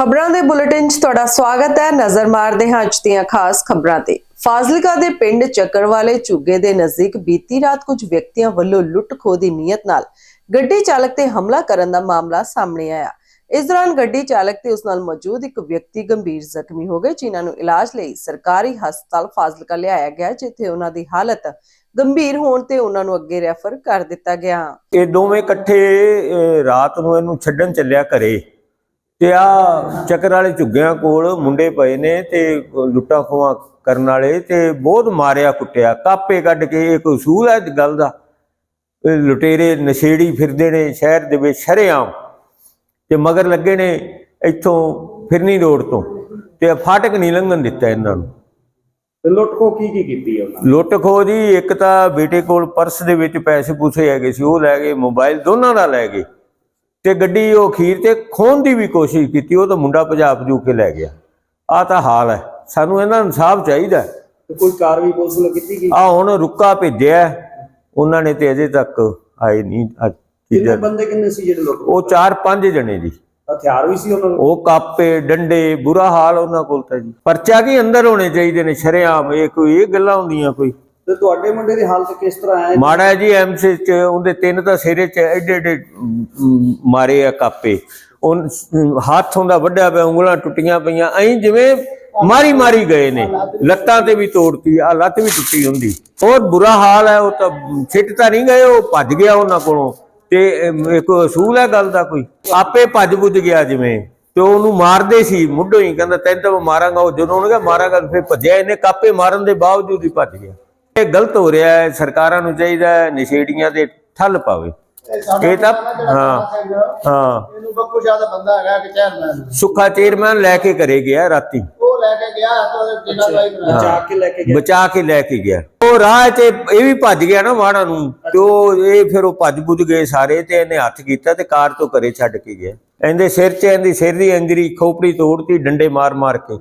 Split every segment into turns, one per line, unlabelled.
ਖਬਰਾਂ ਦੇ ਬੁਲੇਟਿਨ 'ਚ ਤੁਹਾਡਾ ਸਵਾਗਤ ਹੈ। ਨਜ਼ਰ ਮਾਰਦੇ ਹਾਂ ਅੱਜ ਦੀਆਂ ਖਾਸ ਖਬਰਾਂ ਤੇ। ਫਾਜ਼ਿਲਕਾ ਦੇ ਪਿੰਡ ਚੱਕਰਵਾਲੇ ਝੁੱਗੇ ਦੇ ਨਜ਼ਦੀਕ ਬੀਤੀ ਰਾਤ ਕੁਝ ਵਿਅਕਤੀਆਂ ਵੱਲੋਂ ਲੁੱਟ-ਖੋਹ ਦੀ ਨੀਅਤ ਨਾਲ ਗੱਡੀ ਚਾਲਕ ਤੇ ਹਮਲਾ ਕਰਨ ਦਾ ਮਾਮਲਾ ਸਾਹਮਣੇ ਆਇਆ। ਇਸ ਦੌਰਾਨ ਗੱਡੀ ਚਾਲਕ ਤੇ ਉਸ ਨਾਲ ਮੌਜੂਦ ਇੱਕ ਵਿਅਕਤੀ ਗੰਭੀਰ ਜ਼ਖਮੀ ਹੋ ਗਏ, ਜਿਨ੍ਹਾਂ ਨੂੰ ਇਲਾਜ ਲਈ ਸਰਕਾਰੀ ਹਸਪਤਾਲ ਫਾਜ਼ਿਲਕਾ ਲਿਆਇਆ ਗਿਆ ਜਿੱਥੇ ਉਹਨਾਂ ਦੀ ਹਾਲਤ ਗੰਭੀਰ ਹੋਣ ਤੇ ਉਹਨਾਂ ਨੂੰ ਅੱਗੇ ਰੈਫਰ ਕਰ ਦਿੱਤਾ ਗਿਆ।
ਇਹ ਦੋਵੇਂ ਇਕੱਠੇ ਰਾਤ ਨੂੰ ਇਹਨੂੰ ਛੱਡਣ ਚੱਲਿਆ ਘਰੇ। ਤੇ ਆ ਚੱਕਰ ਵਾਲੇ ਝੁੱਗਿਆਂ ਕੋਲ ਮੁੰਡੇ ਪਏ ਨੇ ਤੇ ਲੁੱਟਾਂ ਖੋਹਾਂ ਕਰਨ ਵਾਲੇ ਤੇ ਬਹੁਤ ਮਾਰਿਆ ਕੁੱਟਿਆ। ਕਾਪੇ ਕੱਢ ਕੇ ਇਹ ਕੋਈ ਅਸੂਲ ਹੈ ਗੱਲ ਦਾ? ਇਹ ਲੁਟੇਰੇ ਨਸ਼ੇੜੀ ਫਿਰਦੇ ਨੇ ਸ਼ਹਿਰ ਦੇ ਵਿੱਚ ਸ਼ਰੇਆਮ ਤੇ ਮਗਰ ਲੱਗੇ ਨੇ ਇੱਥੋਂ ਫਿਰਨੀ ਰੋਡ ਤੋਂ ਤੇ ਫਾਟਕ ਨਹੀਂ ਲੰਘਣ ਦਿੱਤਾ ਇਹਨਾਂ ਨੂੰ।
ਤੇ ਲੁੱਟ ਕੋ ਕੀ ਕੀ ਕੀਤੀ ਹੈ ਉਹਨਾਂ
ਲੁੱਟ ਖੋਹ ਜੀ ਇੱਕ ਤਾਂ ਬੇਟੇ ਕੋਲ ਪਰਸ ਦੇ ਵਿੱਚ ਪੈਸੇ ਪੂਸੇ ਹੈਗੇ ਸੀ ਉਹ ਲੈ ਗਏ ਮੋਬਾਈਲ ਦੋਨਾਂ ਦਾ ਲੈ ਗਏ। ਤੇ ਗੱਡੀ ਉਹ ਖੀਰ ਤੇ ਖੋਣ ਦੀ ਵੀ ਕੋਸ਼ਿਸ਼ ਕੀਤੀ ਉਹ ਤਾਂ ਮੁੰਡਾ ਭਜਾ ਭਜੂ ਕੇ ਲੈ ਗਿਆ। ਆ ਤਾਂ ਹਾਲ ਹੈ। ਸਾਨੂੰ ਇਹਨਾਂ ਨੂੰ ਇਨਸਾਫ ਚਾਹੀਦਾ
ਤੇ ਕੋਈ ਕਾਰਵਾਈ ਪੁਲਿਸ ਵੱਲੋਂ ਕੀਤੀ ਗਈ?
ਆ ਹੁਣ ਰੁੱਕਾ ਭੇਜਿਆ ਉਹਨਾਂ ਨੇ ਤੇ ਅਜੇ ਤੱਕ ਆਏ ਨਹੀਂ। ਅੱਜ
ਕਿੰਨੇ। ਬੰਦੇ ਕਿੰਨੇ ਸੀ ਜਿਹੜੇ ਲੁੱਟ
ਉਹ ਚਾਰ ਪੰਜ ਜਣੇ ਜੀ।
ਹਥਿਆਰ ਵੀ ਸੀ ਉਹਨਾਂ ਕੋਲ
ਉਹ ਕਾਪੇ ਡੰਡੇ ਬੁਰਾ ਹਾਲ ਉਹਨਾਂ ਕੋਲ ਤਾਂ ਜੀ। ਪਰਚਾ ਕੀ ਅੰਦਰ ਹੋਣੇ ਚਾਹੀਦੇ ਨੇ? ਸ਼ਰੇਆਮ ਇਹ ਕੋਈ ਇਹ ਗੱਲਾਂ ਹੁੰਦੀਆਂ ਕੋਈ?
ਤੇ ਤੁਹਾਡੇ ਮੁੰਡੇ ਦੀ ਹਾਲਤ ਕਿਸ ਤਰ੍ਹਾਂ ਹੈ?
ਮਾੜਾ ਜੀ ਐਮਸੀ ਚ, ਉਹਦੇ ਤਿੰਨ ਤਾਂ ਸਿਰੇ ਚ ਐਡੇ ਐਡੇ ਮਾਰੇ ਆ ਕਾਪੇ। ਉਹ ਹੱਥ ਹੁੰਦਾ ਵੱਡਿਆ ਪਿਆ, ਉਂਗਲਾਂ ਟੁੱਟੀਆਂ ਪਈਆਂ, ਐਂ ਜਿਵੇਂ ਮਾਰੀ ਮਾਰੀ ਗਏ ਨੇ। ਲੱਤਾਂ ਤੇ ਵੀ ਤੋੜਤੀ ਆ ਲੱਤ ਵੀ ਟੁੱਟੀ ਹੁੰਦੀ। ਬਹੁਤ ਬੁਰਾ ਹਾਲ ਹੈ, ਉਹ ਤਾਂ ਛਿੱਟ ਤਾਂ ਨਹੀਂ ਗਏ, ਉਹ ਭੱਜ ਗਿਆ ਉਹਨਾਂ ਕੋਲੋਂ। ਤੇ ਇੱਕ ਅਸੂਲ ਹੈ ਗੱਲ ਦਾ ਕੋਈ? ਆਪੇ ਭੱਜ ਬੁੱਝ ਗਿਆ ਜਿਵੇਂ। ਤੇ ਉਹਨੂੰ ਮਾਰਦੇ ਸੀ, ਮੁੱਢੋਂ ਹੀ ਕਹਿੰਦਾ, ਤੈਨੂੰ ਤਾਂ ਮਾਰਾਂਗਾ, ਉਹ ਜਦੋਂ ਉਹਨੇ ਕਿਹਾ ਮਾਰਾਂਗਾ ਫਿਰ ਭੱਜਿਆ ਇਹਨੇ, ਕਾਪੇ ਮਾਰਨ ਦੇ ਬਾਵਜੂਦ ਹੀ ਭੱਜ ਗਿਆ। ਇਹ ਗਲਤ ਹੋ ਰਿਹਾ ਹੈ ਸਰਕਾਰਾਂ ਨੂੰ ਚਾਹੀਦਾ ਹੈ ਨਸ਼ੇੜੀਆਂ ਦੇ ਠੱਲ ਪਾਵੇ। ਇਹ ਤਾਂ ਹਾਂ ਹਾਂ।
ਇਹਨੂੰ ਬੱਕੂ ਸ਼ਾਹ ਦਾ ਬੰਦਾ ਹੈਗਾ ਕਿ ਚੇਅਰਮੈਨ
ਸੁੱਖਾ ਚੇਅਰਮੈਨ ਲੈ ਕੇ ਘਰੇ ਗਿਆ ਰਾਤੀ।
ਉਹ ਲੈ ਕੇ ਗਿਆ ਤਾਂ ਉਹਦੇ ਜਿੰਨਾ ਬਾਈ ਬਣਾਇਆ।
ਜਾ ਕੇ ਲੈ ਕੇ ਗਏ
ਬਚਾ ਕੇ ਲੈ ਕੇ ਗਿਆ। ਉਹ ਰਾਹ 'ਚ ਇਹ ਵੀ ਭੱਜ ਗਿਆ ਨਾ ਵਾਣਾ ਨੂੰ। ਤੇ ਉਹ ਇਹ ਫਿਰ ਉਹ ਭੱਜ ਬੁੱਝ ਗਏ ਸਾਰੇ ਤੇ ਇਹਨੇ ਹੱਥ ਕੀਤਾ ਤੇ ਕਾਰ ਤੋਂ ਘਰੇ ਛੱਡ ਕੇ ਗਿਆ। ਇਹਦੇ ਸਿਰ 'ਚ ਇਹਦੀ ਸਿਰ ਦੀ ਇੰਜਰੀ ਖੋਪੜੀ ਤੋੜਤੀ ਡੰਡੇ ਮਾਰ ਮਾਰ ਕੇ।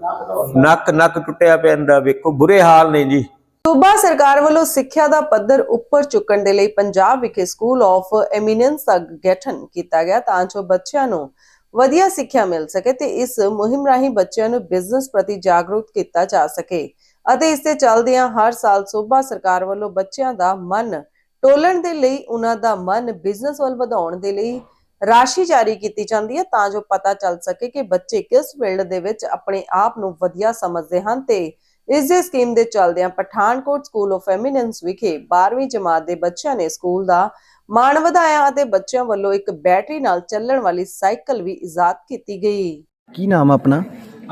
ਨੱਕ ਨੱਕ ਟੁੱਟਿਆ ਪਿਆ ਇਹਦਾ ਵੇਖੋ ਬੁਰੇ ਹਾਲ ਨੇ ਜੀ।
ਸੂਬਾ ਸਰਕਾਰ ਵੱਲੋਂ ਸਿੱਖਿਆ ਦਾ ਪੱਧਰ ਉੱਪਰ ਚੁੱਕਣ ਦੇ ਲਈ ਪੰਜਾਬ ਵਿਖੇ ਸਕੂਲ ਆਫ ਐਮੀਨੈਂਸ ਦਾ ਗਠਨ ਕੀਤਾ ਗਿਆ ਤਾਂ ਜੋ ਬੱਚਿਆਂ ਨੂੰ ਵਧੀਆ ਸਿੱਖਿਆ ਮਿਲ ਸਕੇ ਤੇ ਇਸ ਮੁਹਿੰਮ ਰਾਹੀਂ ਬੱਚਿਆਂ ਨੂੰ ਬਿਜ਼ਨਸ ਪ੍ਰਤੀ ਜਾਗਰੂਕ ਕੀਤਾ ਜਾ ਸਕੇ। ਅਤੇ ਇਸ ਤੇ ਚੱਲਦਿਆਂ ਹਰ ਸਾਲ ਸੂਬਾ ਸਰਕਾਰ ਵੱਲੋਂ ਬੱਚਿਆਂ ਦਾ ਮਨ ਟੋਲਣ ਦੇ ਲਈ ਉਹਨਾਂ ਦਾ ਮਨ ਬਿਜ਼ਨਸ ਵੱਲ ਵਧਾਉਣ ਦੇ ਲਈ ਰਾਸ਼ੀ ਜਾਰੀ ਕੀਤੀ ਜਾਂਦੀ ਹੈ ਤਾਂ ਜੋ ਪਤਾ ਚੱਲ ਸਕੇ ਕਿ ਬੱਚੇ ਕਿਸ ਫੀਲਡ ਦੇ ਵਿੱਚ ਆਪਣੇ ਆਪ ਨੂੰ ਵਧੀਆ ਸਮਝਦੇ ਹਨ ਤੇ ਇਸ ਦੇ ਸਕੀਮ ਦੇ ਚੱਲਦਿਆਂ ਪਠਾਨਕੋਟ ਸਕੂਲ ਆਫ ਐਮੀਨੈਂਸ ਵਿਖੇ 12ਵੀਂ ਜਮਾਤ ਦੇ ਬੱਚਿਆਂ ਨੇ ਸਕੂਲ ਦਾ ਮਾਣ ਵਧਾਇਆ ਅਤੇ ਬੱਚਿਆਂ ਵੱਲੋਂ ਇੱਕ ਬੈਟਰੀ ਨਾਲ ਚੱਲਣ ਵਾਲੀ ਸਾਈਕਲ ਵੀ ਇਜਾਦ ਕੀਤੀ ਗਈ।
ਕੀ ਨਾਮ ਆ ਆਪਣਾ?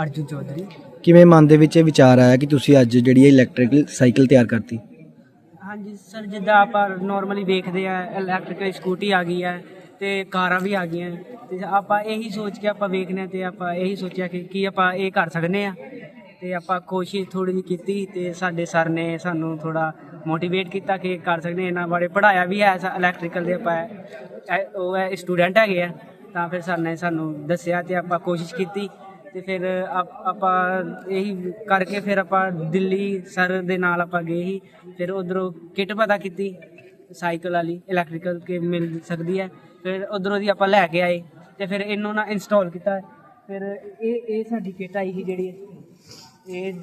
ਅਰਜੁਨ ਚੌਧਰੀ।
ਕਿਵੇਂ ਮਨ ਦੇ ਵਿੱਚ ਇਹ ਵਿਚਾਰ ਆਇਆ ਕਿ ਤੁਸੀਂ ਅੱਜ ਜਿਹੜੀ ਇਲੈਕਟ੍ਰਿਕਲ ਸਾਈਕਲ ਤਿਆਰ ਕਰਤੀ?
ਹਾਂਜੀ ਸਰ ਜਿੱਦਾਂ ਆਪਾਂ ਨਾਰਮਲੀ ਵੇਖਦੇ ਆ ਇਲੈਕਟ੍ਰਿਕਲ ਸਕੂਟੀ ਆ ਗਈ ਹੈ ਤੇ ਕਾਰਾਂ ਵੀ ਆ ਗਈਆਂ। ਤੇ ਆਪਾਂ ਇਹੀ ਸੋਚ ਕੇ ਆਪਾਂ ਵੇਖਨੇ ਤੇ ਆਪਾਂ ਇਹੀ ਸੋਚਿਆ ਕਿ ਕੀ ਆਪਾਂ ਇਹ ਕਰ ਸਕਨੇ ਆ। ਤੇ ਆਪਾਂ ਕੋਸ਼ਿਸ਼ ਥੋੜੀ ਜਿਹੀ ਕੀਤੀ ਤੇ ਸਾਡੇ ਸਰ ਨੇ ਸਾਨੂੰ ਥੋੜਾ ਮੋਟੀਵੇਟ ਕੀਤਾ ਕਿ ਕਰ ਸਕਦੇ ਇਹਨਾਂ ਬਾਰੇ ਪੜਾਇਆ ਵੀ ਹੈ ਇਲੈਕਟ੍ਰੀਕਲ ਦੇ ਆਪਾਂ ਇਹ- ਉਹ ਹੈ ਸਟੂਡੈਂਟ ਹੈਗੇ ਆ। ਤਾਂ ਫਿਰ ਸਰ ਨੇ ਸਾਨੂੰ ਦੱਸਿਆ ਤੇ ਆਪਾਂ ਕੋਸ਼ਿਸ਼ ਕੀਤੀ ਤੇ ਫਿਰ ਆਪ- ਆਪਾਂ ਇਹੀ ਕਰਕੇ ਫਿਰ ਆਪਾਂ ਦਿੱਲੀ ਸਰ ਦੇ ਨਾਲ ਆਪਾਂ ਗਏ ਸੀ। ਫਿਰ ਉਧਰੋਂ ਕਿਟ ਪਤਾ ਕੀਤੀ, ਸਾਈਕਲ ਵਾਲੀ ਇਲੈਕਟ੍ਰੀਕਲ ਕੇ ਮਿਲ ਸਕਦੀ ਹੈ। ਫਿਰ ਉਧਰੋਂ ਦੀ ਆਪਾਂ ਲੈ ਕੇ ਆਏ ਤੇ ਫਿਰ ਇਹਨੂੰ ਨਾ ਇੰਸਟਾਲ ਕੀਤਾ। ਫਿਰ ਇਹ ਇਹ ਸਾਡੀ ਕਿਟ ਆਈ ਸੀ ਜਿਹੜੀ ਇਹ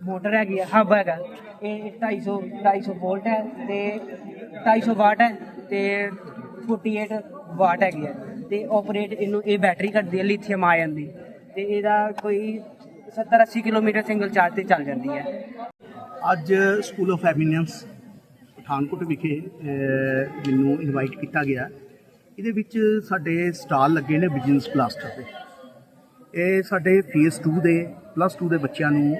ਮੋਟਰ ਹੈਗੀ ਆ, ਹੱਬ ਹੈਗਾ। ਇਹ 250 250 ਵੋਲਟ ਹੈ ਤੇ 250 ਵਾਟ ਹੈ ਤੇ 48 ਵਾਟ ਹੈਗੀ ਹੈ ਤੇ ਆਪਰੇਟ ਇਹਨੂੰ, ਇਹ ਬੈਟਰੀ ਕਰਦੀ ਹੈ ਲਿਥੀਅਮ ਆਇਨ ਦੀ। ਤੇ ਇਹਦਾ ਕੋਈ 70 80 ਕਿਲੋਮੀਟਰ ਸਿੰਗਲ ਚਾਰਜ ਤੇ ਚੱਲ ਜਾਂਦੀ ਹੈ।
ਅੱਜ ਸਕੂਲ ਆਫ ਐਮੀਨੈਂਸ ਪਠਾਨਕੋਟ ਵਿਖੇ ਮੈਨੂੰ ਇਨਵਾਈਟ ਕੀਤਾ ਗਿਆ। ਇਹਦੇ ਵਿੱਚ ਸਾਡੇ ਸਟਾਲ ਲੱਗੇ ਨੇ ਬਿਜ਼ਨਸ ਪਲਾਸਟਰ 'ਤੇ ਇਹ ਸਾਡੇ ਫੇਸ 2 ਦੇ ਪਲੱਸ 2 ਦੇ ਬੱਚਿਆਂ ਨੂੰ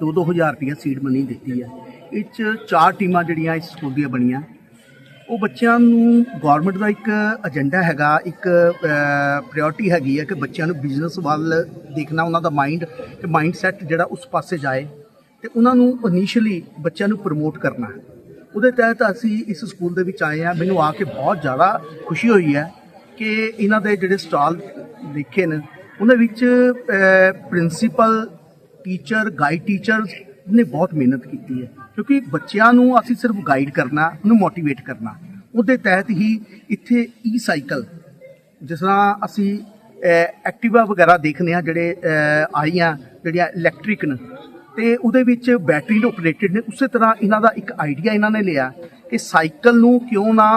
2-2000 ਰੁਪਏ ਸੀਡ ਮਨੀ ਦਿੱਤੀ ਹੈ ਇਹ 'ਚ ਚਾਰ ਟੀਮਾਂ ਜਿਹੜੀਆਂ ਇਸ ਸਕੂਲ ਦੀਆਂ ਬਣੀਆਂ। ਉਹ ਬੱਚਿਆਂ ਨੂੰ ਗਵਰਨਮੈਂਟ ਦਾ ਇੱਕ ਏਜੰਡਾ ਹੈਗਾ, ਇੱਕ ਪ੍ਰਾਇੋਰਟੀ ਹੈਗੀ ਹੈ ਕਿ ਬੱਚਿਆਂ ਨੂੰ ਬਿਜ਼ਨਸ ਵੱਲ ਦੇਖਣਾ, ਉਹਨਾਂ ਦਾ ਮਾਈਂਡ ਤੇ ਮਾਈਂਡ ਸੈਟ ਜਿਹੜਾ ਉਸ ਪਾਸੇ ਜਾਏ ਤੇ ਉਹਨਾਂ ਨੂੰ ਇਨੀਸ਼ੀਅਲੀ ਬੱਚਿਆਂ ਨੂੰ ਪ੍ਰਮੋਟ ਕਰਨਾ ਉਹਦੇ ਤਹਿਤ ਅਸੀਂ ਇਸ ਸਕੂਲ ਦੇ ਵਿੱਚ ਆਏ ਆ ਮੈਨੂੰ ਆ ਕੇ ਬਹੁਤ ਜ਼ਿਆਦਾ ਖੁਸ਼ੀ ਹੋਈ ਹੈ ਕਿ ਇਹਨਾਂ ਦੇ ਜਿਹੜੇ ਸਟਾਲ ਦੇਖੇ ਨੇ ਉਹਨਾਂ ਵਿੱਚ ਪ੍ਰਿੰਸੀਪਲ ਟੀਚਰ ਗਾਈਡ ਟੀਚਰਸ ਨੇ ਬਹੁਤ ਮਿਹਨਤ ਕੀਤੀ ਹੈ। ਕਿਉਂਕਿ ਬੱਚਿਆਂ ਨੂੰ ਅਸੀਂ ਸਿਰਫ ਗਾਈਡ ਕਰਨਾ, ਉਹਨੂੰ ਮੋਟੀਵੇਟ ਕਰਨਾ। ਉਹਦੇ ਤਹਿਤ ਹੀ ਇੱਥੇ ਈ ਸਾਈਕਲ ਜਿਸ ਤਰ੍ਹਾਂ ਅਸੀਂ ਐਕਟਿਵਾ ਵਗੈਰਾ ਦੇਖਦੇ ਆ ਜਿਹੜੇ ਆਈਆਂ, ਜਿਹੜੀਆਂ ਇਲੈਕਟ੍ਰਿਕ ਨੇ। ਤੇ ਉਹਦੇ ਵਿੱਚ ਬੈਟਰੀ ਨਾਲ ਆਪਰੇਟਡ ਨੇ। ਉਸੇ ਤਰ੍ਹਾਂ ਇਹਨਾਂ ਦਾ ਇੱਕ ਆਈਡੀਆ ਇਹਨਾਂ ਨੇ ਲਿਆ ਕਿ ਸਾਈਕਲ ਨੂੰ ਕਿਉਂ ਨਾ